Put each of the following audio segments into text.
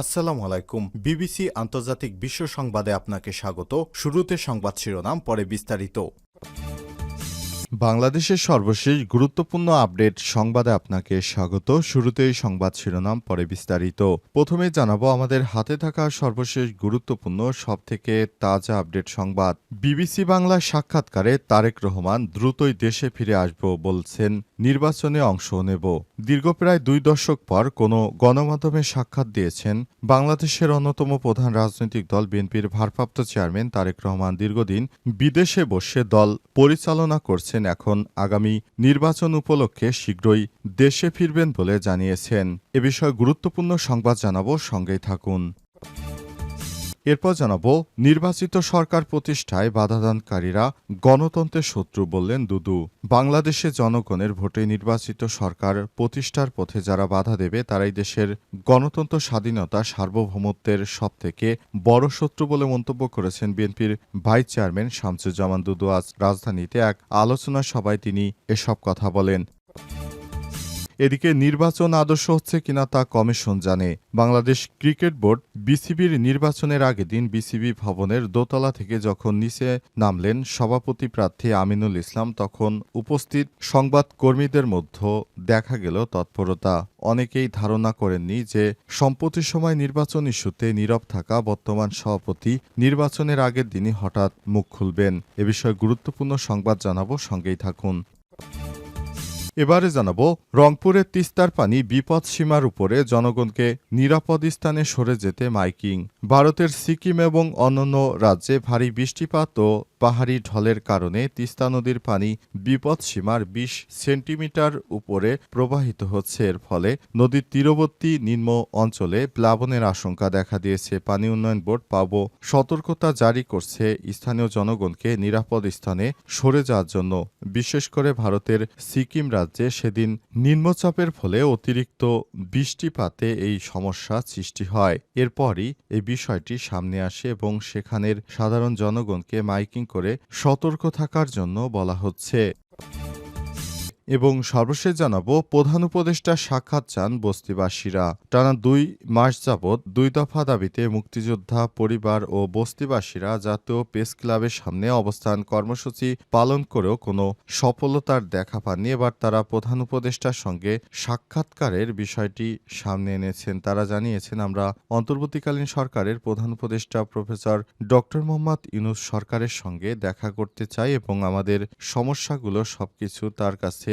আসসালামু আলাইকুম। বিবিসি আন্তর্জাতিক বিশ্ব সংবাদে আপনাকে স্বাগত। শুরুতে সংবাদ শিরোনাম, পরে বিস্তারিত। বাংলাদেশের সর্বশেষ গুরুত্বপূর্ণ আপডেট সংবাদে আপনাকে স্বাগত। শুরুতেই সংবাদ শিরোনাম, পরে বিস্তারিত। প্রথমে জানাব, আমাদের হাতে থাকা সর্বশেষ গুরুত্বপূর্ণ, সবথেকে তাজা আপডেট সংবাদ। বিবিসি বাংলা সাক্ষাৎকারে তারেক রহমান দ্রুতই দেশে ফিরে আসব বলছেন নির্বাচনে অংশ নেব। দীর্ঘ প্রায় দুই দশক পর কোনো গণমাধ্যমে সাক্ষাৎ দিয়েছেন বাংলাদেশের অন্যতম প্রধান রাজনৈতিক দল বিএনপির ভারপ্রাপ্ত চেয়ারম্যান তারেক রহমান। দীর্ঘদিন বিদেশে বসে দল পরিচালনা করছেন এখন আগামী নির্বাচন উপলক্ষে শীঘ্রই দেশে ফিরবেন বলে জানিয়েছেন। এ বিষয়ে গুরুত্বপূর্ণ সংবাদ জানাব, সঙ্গেই থাকুন। এরপর জানাব, নির্বাচিত সরকার প্রতিষ্ঠায় বাধাদানকারীরা গণতন্ত্রের শত্রু বললেন দুদু। বাংলাদেশে জনগণের ভোটে নির্বাচিত সরকার প্রতিষ্ঠার পথে যারা বাধা দেবে, তারাই দেশের গণতন্ত্র, স্বাধীনতা, সার্বভৌমত্বের সবথেকে বড় শত্রু বলে মন্তব্য করেছেন বিএনপির ভাইস চেয়ারম্যান শামসুজ্জামান দুদু। আজ রাজধানীতে এক আলোচনা সভায় তিনি এসব কথা বলেন। এদিকে নির্বাচন আদর্শ হচ্ছে কিনা তা কমিশন জানে। বাংলাদেশ ক্রিকেট বোর্ড বিসিবির নির্বাচনের আগে দিন বিসিবি ভবনের দোতলা থেকে যখন নিচে নামলেন সভাপতি প্রার্থী আমিনুল ইসলাম, তখন উপস্থিত সংবাদ কর্মীদের মধ্যে দেখা গেল তৎপরতা। অনেকেই ধারণা করেননি যে সম্প্রতি সময় নির্বাচন ইস্যুতে নীরব থাকা বর্তমান সভাপতি নির্বাচনের আগের দিনই হঠাৎ মুখ খুলবেন। এ বিষয়ে গুরুত্বপূর্ণ সংবাদ জানাব, সঙ্গেই থাকুন। এবারে জানাব, রংপুরের তিস্তার পানি বিপদ সীমার উপরে জনগণকে নিরাপদ স্থানে সরে যেতে মাইকিং। ভারতের সিকিম এবং অন্যান্য রাজ্যে ভারী বৃষ্টিপাত ও পাহাড়ি ঢলের কারণে তিস্তা নদীর পানি বিপদ সীমার বিশ সেন্টিমিটার উপরে প্রবাহিত হচ্ছে। এর ফলে নদীর তীরবর্তী নিম্ন অঞ্চলে প্লাবনের আশঙ্কা দেখা দিয়েছে। পানি উন্নয়ন বোর্ড পাব সতর্কতা জারি করছে স্থানীয় জনগণকে নিরাপদ স্থানে সরে যাওয়ার জন্য। বিশেষ করে ভারতের সিকিম রাজ্যে সেদিন নিম্নচাপের ফলে অতিরিক্ত বৃষ্টিপাতে এই সমস্যা সৃষ্টি হয়। এরপরই এই বিষয়টি সামনে আসে এবং সেখানের সাধারণ জনগণকে মাইকিং করে সতর্ক থাকার জন্য বলা হচ্ছে। এবং সর্বশেষ জানাব, প্রধান উপদেষ্টা সাক্ষাৎ চান বস্তিবাসীরা। টানা দুই মাস যাবৎ দুই দফা দাবিতে মুক্তিযোদ্ধা পরিবার ও বস্তিবাসীরা জাতীয় প্রেস ক্লাবের সামনে অবস্থান কর্মসূচি পালন করেও কোনো সফলতার দেখা পাননি। এবার তারা প্রধান উপদেষ্টার সঙ্গে সাক্ষাৎকারের বিষয়টি সামনে এনেছেন। তারা জানিয়েছেন, আমরা অন্তর্বর্তীকালীন সরকারের প্রধান উপদেষ্টা প্রফেসর ডক্টর মোহাম্মদ ইউনুস সরকারের সঙ্গে দেখা করতে চাই এবং আমাদের সমস্যাগুলো সবকিছু তার কাছে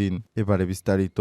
দিন এবারে বিস্তারিত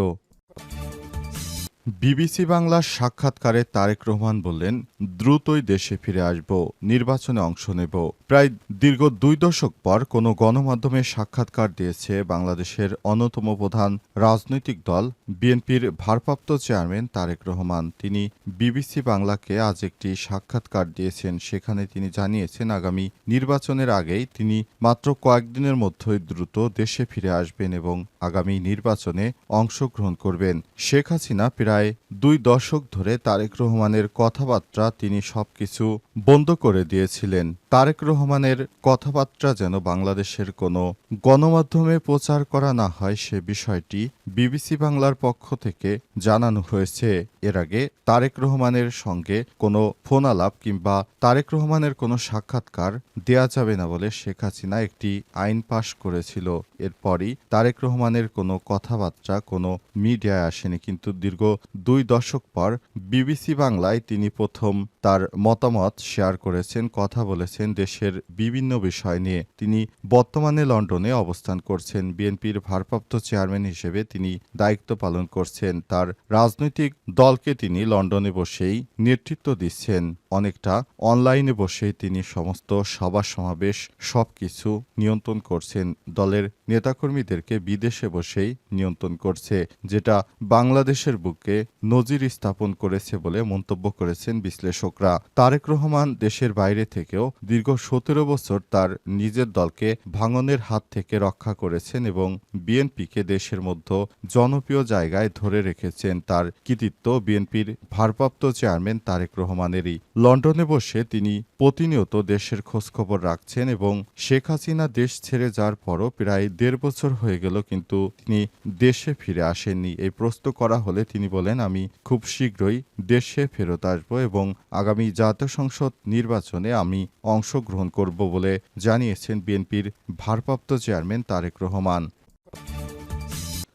বিবিসি বাংলার সাক্ষাৎকারে তারেক রহমান বললেন, দ্রুতই দেশে ফিরে আসব, নির্বাচনে অংশ নেব। প্রায় দীর্ঘ দুই দশক পর কোনো গণমাধ্যমে সাক্ষাৎকার দিয়েছে বাংলাদেশের অন্যতম প্রধান রাজনৈতিক দল বিএনপির ভারপ্রাপ্ত চেয়ারম্যান তারেক রহমান। তিনি বিবিসি বাংলাকে আজ একটি সাক্ষাৎকার দিয়েছেন। সেখানে তিনি জানিয়েছেন, আগামী নির্বাচনের আগেই তিনি মাত্র কয়েকদিনের মধ্যেই দ্রুত দেশে ফিরে আসবেন এবং আগামী নির্বাচনে অংশগ্রহণ করবেন। শেখ হাসিনা প্রায় দুই দশক ধরে তারেক রহমানের কথাবার্তা তিনি সবকিছু বন্ধ করে দিয়েছিলেন। তারেক রহমানের কথাবার্তা যেন বাংলাদেশের কোনো গণমাধ্যমে প্রচার করা না হয় সে বিষয়টি বিবিসি বাংলার পক্ষ থেকে জানানো হয়েছে। এর আগে তারেক রহমানের সঙ্গে কোনো ফোন আলাপ কিংবা তারেক রহমানের কোনো সাক্ষাৎকার দেয়া যাবে না বলে শেখ হাসিনা একটি আইন পাশ করেছিল। এরপরই তারেক রহমানের কোনো কথাবার্তা কোনো মিডিয়ায় আসেনি। কিন্তু দীর্ঘ দুই দশক পর বিবিসি বাংলায় তিনি প্রথম তার মতামত শেয়ার করেছেন, কথা বলেছেন দেশের বিভিন্ন বিষয় নিয়ে। তিনি বর্তমানে লন্ডনে অবস্থান করছেন। বিএনপির ভারপ্রাপ্ত চেয়ারম্যান হিসেবে তিনি দায়িত্ব পালন করছেন। তার রাজনৈতিক দল দলকে তিনি লন্ডনে বসেই নেতৃত্ব দিচ্ছেন। অনেকটা অনলাইনে বসেই তিনি সমস্ত সভা সমাবেশ সবকিছু নিয়ন্ত্রণ করছেন। দলের নেতাকর্মীদেরকে বিদেশে বসেই নিয়ন্ত্রণ করছে, যেটা বাংলাদেশের বুকে নজির স্থাপন করেছে বলে মন্তব্য করেছেন বিশ্লেষকরা। তারেক রহমান দেশের বাইরে থেকেও দীর্ঘ সতেরো বছর তার নিজের দলকে ভাঙনের হাত থেকে রক্ষা করেছেন এবং বিএনপিকে দেশের মধ্যে জনপ্রিয় জায়গায় ধরে রেখেছেন। তার কৃতিত্ব বিএনপির ভারপ্রাপ্ত চেয়ারম্যান তারেক রহমানেরই। লন্ডনে বসে তিনি প্রতিনিয়ত দেশের খোঁজখবর রাখছেন এবং শেখ হাসিনা দেশ ছেড়ে যাওয়ার পরও প্রায় দেড় বছর হয়ে গেল কিন্তু তিনি দেশে ফিরে আসেননি। এই প্রশ্ন করা হলে তিনি বলেন, আমি খুব শীঘ্রই দেশে ফেরত আসব এবং আগামী জাতীয় সংসদ নির্বাচনে আমি অংশগ্রহণ করব বলে জানিয়েছেন বিএনপির ভারপ্রাপ্ত চেয়ারম্যান তারেক রহমান।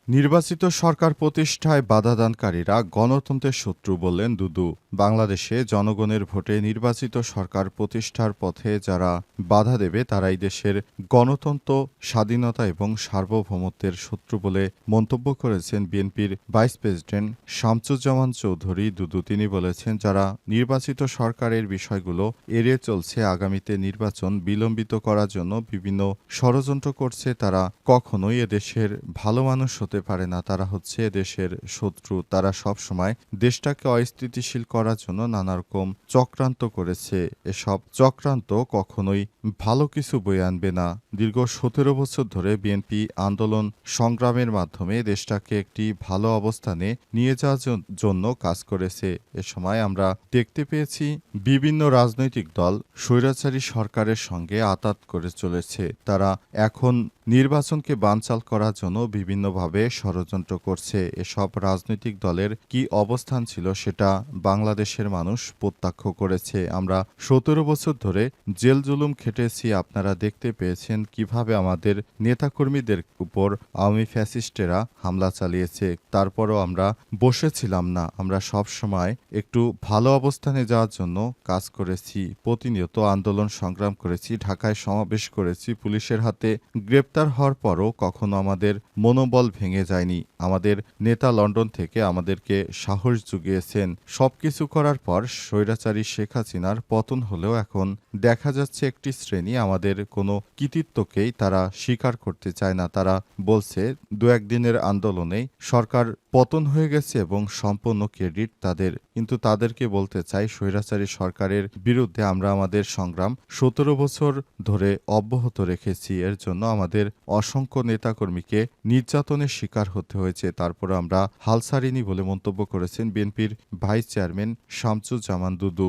নির্বাচিত সরকার প্রতিষ্ঠায় বাধাদানকারীরা গণতন্ত্রের শত্রু বললেন দুদু। বাংলাদেশে জনগণের ভোটে নির্বাচিত সরকার প্রতিষ্ঠার পথে যারা বাধা দেবে, তারাই দেশের গণতন্ত্র, স্বাধীনতা এবং সার্বভৌমত্বের শত্রু বলে মন্তব্য করেছেন বিএনপির ভাইস প্রেসিডেন্ট শামসুজ্জামান চৌধুরী। দুদু তিনি বলেছেন, যারা নির্বাচিত সরকারের বিষয়গুলো এড়িয়ে চলছে, আগামীতে নির্বাচন বিলম্বিত করার জন্য বিভিন্ন ষড়যন্ত্র করছে, তারা কখনোই এদেশের ভালো মানুষ পারে না, তারা হচ্ছে দেশের শত্রু। তারা সব সময় দেশটাকে অস্থিতিশীল করার জন্য নানা রকম চক্রান্ত করেছে। এসব চক্রান্ত কখনোই ভালো কিছু বয়ে আনবে না। দীর্ঘ সতেরো বছর ধরে বিএনপি আন্দোলন সংগ্রামের মাধ্যমে দেশটাকে একটি ভালো অবস্থানে নিয়ে যাওয়ার জন্য কাজ করেছে। এ সময় আমরা দেখতে পেয়েছি বিভিন্ন রাজনৈতিক দল স্বৈরাচারী সরকারের সঙ্গে আতাত করে চলেছে। তারা এখন নির্বাচনকে বানচাল করার জন্য বিভিন্নভাবে ষড়যন্ত্র করছে এসব রাজনৈতিক দলের কি অবস্থান ছিল সেটা বাংলাদেশের মানুষ প্রত্যক্ষ করেছে। আমরা সতেরো বছর ধরে জেল জুলুম খেটেছি, আপনারা দেখতে পেয়েছেন কীভাবে আমাদের নেতাকর্মীদের উপর আওয়ামী ফ্যাসিস্টেরা হামলা চালিয়েছে। তারপরও আমরা বসেছিলাম না, আমরা সব সময় একটু ভালো অবস্থানে যাওয়ার জন্য কাজ করেছি, প্রতিনিয়ত আন্দোলন সংগ্রাম করেছি, ঢাকায় সমাবেশ করেছি, পুলিশের হাতে গ্রেপ্তার হওয়ার পরও কখনো আমাদের মনোবল ভেঙে যায়নি। আমাদের নেতা লন্ডন থেকে আমাদেরকে সাহস জুগিয়েছেন। সবকিছু করার পর স্বৈরাচারী শেখ হাসিনার পতন হলেও এখন দেখা যাচ্ছে একটি শ্রেণি আমাদের কোনো কৃতিত্বকেই তারা স্বীকার করতে চায় না। তারা বলছে, দু একদিনের আন্দোলনে সরকার পতন হয়ে গেছে এবং সম্পূর্ণ ক্রেডিট তাদের। কিন্তু তাদেরকে বলতে চাই, স্বৈরাচারী সরকারের বিরুদ্ধে আমরা আমাদের সংগ্রাম সতেরো বছর ধরে অব্যাহত রেখেছি। এর জন্য আমাদের অসংখ্য নেতাকর্মীকে নির্যাতনের শিকার হতে হয়েছে। তারপর আমরা হাল ছাড়িনি বলে মন্তব্য করেছেন বিএনপির ভাইস চেয়ারম্যান শামসুজ্জামান দুদু।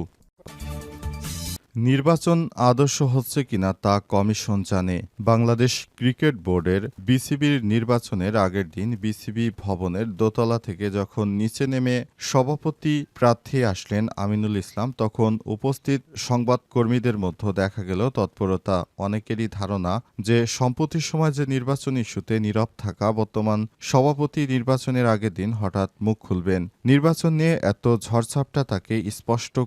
নির্বাচন আদর্শ হচ্ছে কিনা তা কমিশন জানে। বাংলাদেশ ক্রিকেট বোর্ডের বিসিবির নির্বাচনের আগের দিন বিসিবি ভবনের দোতলা থেকে যখন নিচে নেমে সভাপতি প্রার্থী আসলেন আমিনুল ইসলাম, তখন উপস্থিত সংবাদকর্মীদের মধ্যে দেখা গেল তৎপরতা। অনেকেরই ধারণা যে সম্প্রতির সময় যে নির্বাচন ইস্যুতে নীরব থাকা বর্তমান সভাপতি নির্বাচনের আগের দিন হঠাৎ মুখ খুলবেন। নির্বাচন নিয়ে এত ঝড়ঝাপটা তাকে স্পষ্ট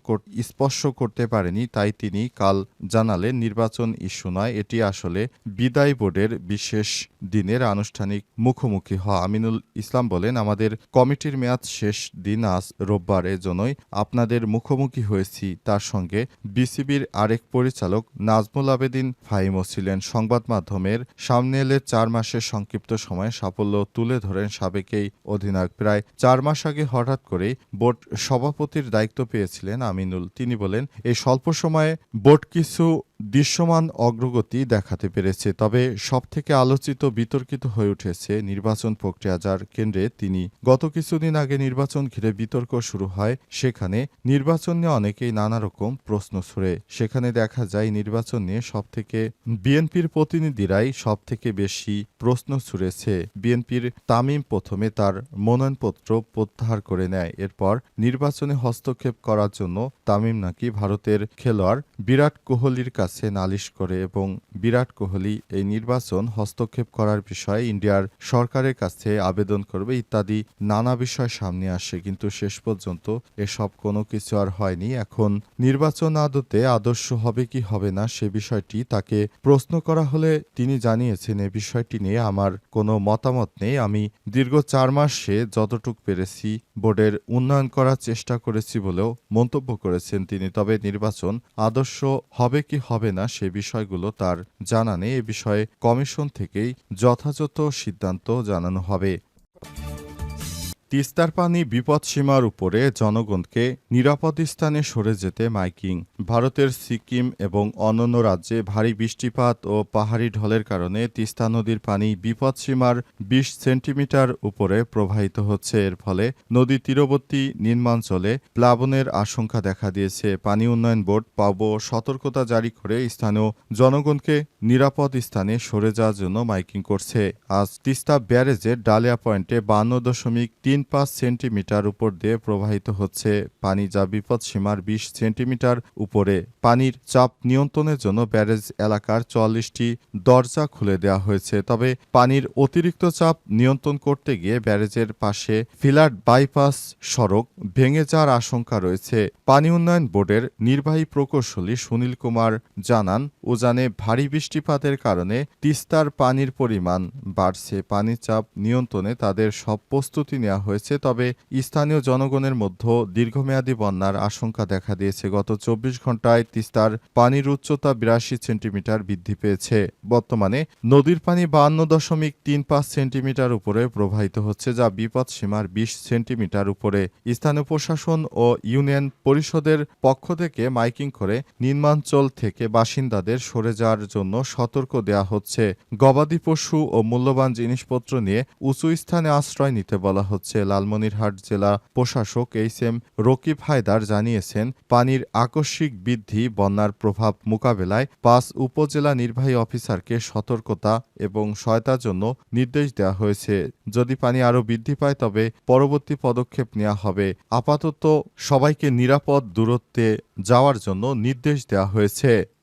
স্পর্শ করতে পারেনি, তাই তিনি কাল জানালেন নির্বাচন ইস্যু নয়, এটি আসলে বিদায় বোর্ডের বিশেষ দিনের আনুষ্ঠানিক মুখোমুখি হওয়া। আমিনুল ইসলাম বলেন, আমাদের কমিটির মেয়াদ শেষ দিন আজ রোববার, এজন্যই আপনাদের মুখোমুখি হয়েছি। তার সঙ্গে বিসিবির আরেক পরিচালক নাজমুল আবেদিন ফাহিমও ছিলেন। সংবাদ মাধ্যমের সামনে এলে চার মাসের সংক্ষিপ্ত সময়ে সাফল্য তুলে ধরেন সাবেকেই অধিনায়ক। প্রায় চার মাস আগে হঠাৎ করেই বোর্ড সভাপতির দায়িত্ব পেয়েছিলেন আমিনুল। তিনি বলেন, এই স্বল্প সময়ে বোর্ড কিছু দৃশ্যমান অগ্রগতি দেখাতে পেরেছে, তবে সবথেকে আলোচিত বিতর্কিত হয়ে উঠেছে নির্বাচন প্রক্রিয়া যার কেন্দ্রে তিনি গত কিছুদিন আগে নির্বাচন ঘিরে বিতর্ক শুরু হয়। সেখানে নির্বাচন নিয়ে অনেকেই নানা রকম প্রশ্ন ছুড়ে। সেখানে দেখা যায় নির্বাচন নিয়ে সবথেকে বিএনপির প্রতিনিধিরাই সবথেকে বেশি প্রশ্ন ছুড়েছে। বিএনপির তামিম প্রথমে তার মনোনয়নপত্র প্রত্যাহার করে নেয়। এরপর নির্বাচনে হস্তক্ষেপ করার জন্য তামিম নাকি ভারতের খেলোয়াড় বিরাট কোহলির কাছে কাছে নালিশ করে এবং বিরাট কোহলি এই নির্বাচন হস্তক্ষেপ করার বিষয়ে ইন্ডিয়ার সরকারের কাছে আবেদন করবে ইত্যাদি নানা বিষয় সামনে আসে, কিন্তু শেষ পর্যন্ত এসব কোনো কিছু আর হয়নি। এখন নির্বাচন আদতে আদর্শ হবে কি হবে না সে বিষয়টি তাকে প্রশ্ন করা হলে তিনি জানিয়েছেন, এ বিষয়টি নিয়ে আমার কোনো মতামত নেই। আমি দীর্ঘ চার মাসে যতটুক পেরেছি বোর্ডের উন্নয়ন করার চেষ্টা করেছি বলেও মন্তব্য করেছেন তিনি। তবে নির্বাচন আদর্শ হবে কি হবে না সে বিষয়গুলো তার জানানে এ বিষয়ে কমিশন থেকেই যথাযথ সিদ্ধান্ত জানানো হবে। তিস্তার পানি বিপদসীমার উপরে জনগণকে নিরাপদ স্থানে সরে যেতে মাইকিং। ভারতের সিকিম এবং অন্যান্য রাজ্যে ভারী বৃষ্টিপাত ও পাহাড়ি ঢলের কারণে তিস্তা নদীর পানি বিপদসীমার বিশ সেন্টিমিটার উপরে প্রবাহিত হচ্ছে। এর ফলে নদী তীরবর্তী নিম্নাঞ্চলে প্লাবনের আশঙ্কা দেখা দিয়েছে। পানি উন্নয়ন বোর্ড পাব সতর্কতা জারি করে স্থানীয় জনগণকে নিরাপদ স্থানে সরে যাওয়ার জন্য মাইকিং করছে। আজ তিস্তা ব্যারেজের ডালিয়া পয়েন্টে বান্ন দশমিক তিন পাঁচ সেন্টিমিটার উপর দিয়ে প্রবাহিত হচ্ছে। পানি যা বিপদ সীমার বিশ সেন্টিমিটার উপরে। পানির চাপ নিয়ন্ত্রণের জন্য ব্যারেজ এলাকার চুয়াল্লিশটি দরজা খুলে দেওয়া হয়েছে। তবে পানির অতিরিক্ত চাপ নিয়ন্ত্রণ করতে গিয়ে ব্যারেজের পাশে ফিলার বাইপাস সড়ক ভেঙে যাওয়ার আশঙ্কা রয়েছে। পানি উন্নয়ন বোর্ডের নির্বাহী প্রকৌশলী সুনীল কুমার জানান, উজানে ভারী বৃষ্টিপাতের কারণে তিস্তার পানির পরিমাণ বাড়ছে। পানির চাপ নিয়ন্ত্রণে তাদের সব প্রস্তুতি নেওয়া হয়েছে, তবে স্থানীয় জনগণের মধ্যে দীর্ঘমেয়াদী বন্যার আশঙ্কা দেখা দিয়েছে। গত চব্বিশ ঘন্টায় তিস্তার পানির উচ্চতা বিরাশি সেন্টিমিটার বৃদ্ধি পেয়েছে। বর্তমানে নদীর পানি বান্ন দশমিক তিন পাঁচ সেন্টিমিটার উপরে প্রবাহিত হচ্ছে, যা বিপদ সীমার বিশ সেন্টিমিটার উপরে। স্থানীয় প্রশাসন ও ইউনিয়ন পরিষদের পক্ষ থেকে মাইকিং করে নিম্নাঞ্চল থেকে বাসিন্দাদের সরে যাওয়ার জন্য সতর্ক দেওয়া হচ্ছে। গবাদি পশু ও মূল্যবান জিনিসপত্র নিয়ে উঁচু স্থানে আশ্রয় নিতে বলা হচ্ছে। লালমনিরহাট জেলা প্রশাসক এইচ এম রকিব হায়দার জানিয়েছেন, পানির আকস্মিক বৃদ্ধি, বন্যার প্রভাব মোকাবেলায় পাঁচ উপজেলা নির্বাহী অফিসারকে সতর্কতা এবং সহায়তার জন্য নির্দেশ দেওয়া হয়েছে। যদি পানি আরও বৃদ্ধি পায়, তবে পরবর্তী পদক্ষেপ নেওয়া হবে। আপাতত সবাইকে নিরাপদ দূরত্বে যাওয়ার জন্য নির্দেশ দেওয়া হয়েছে।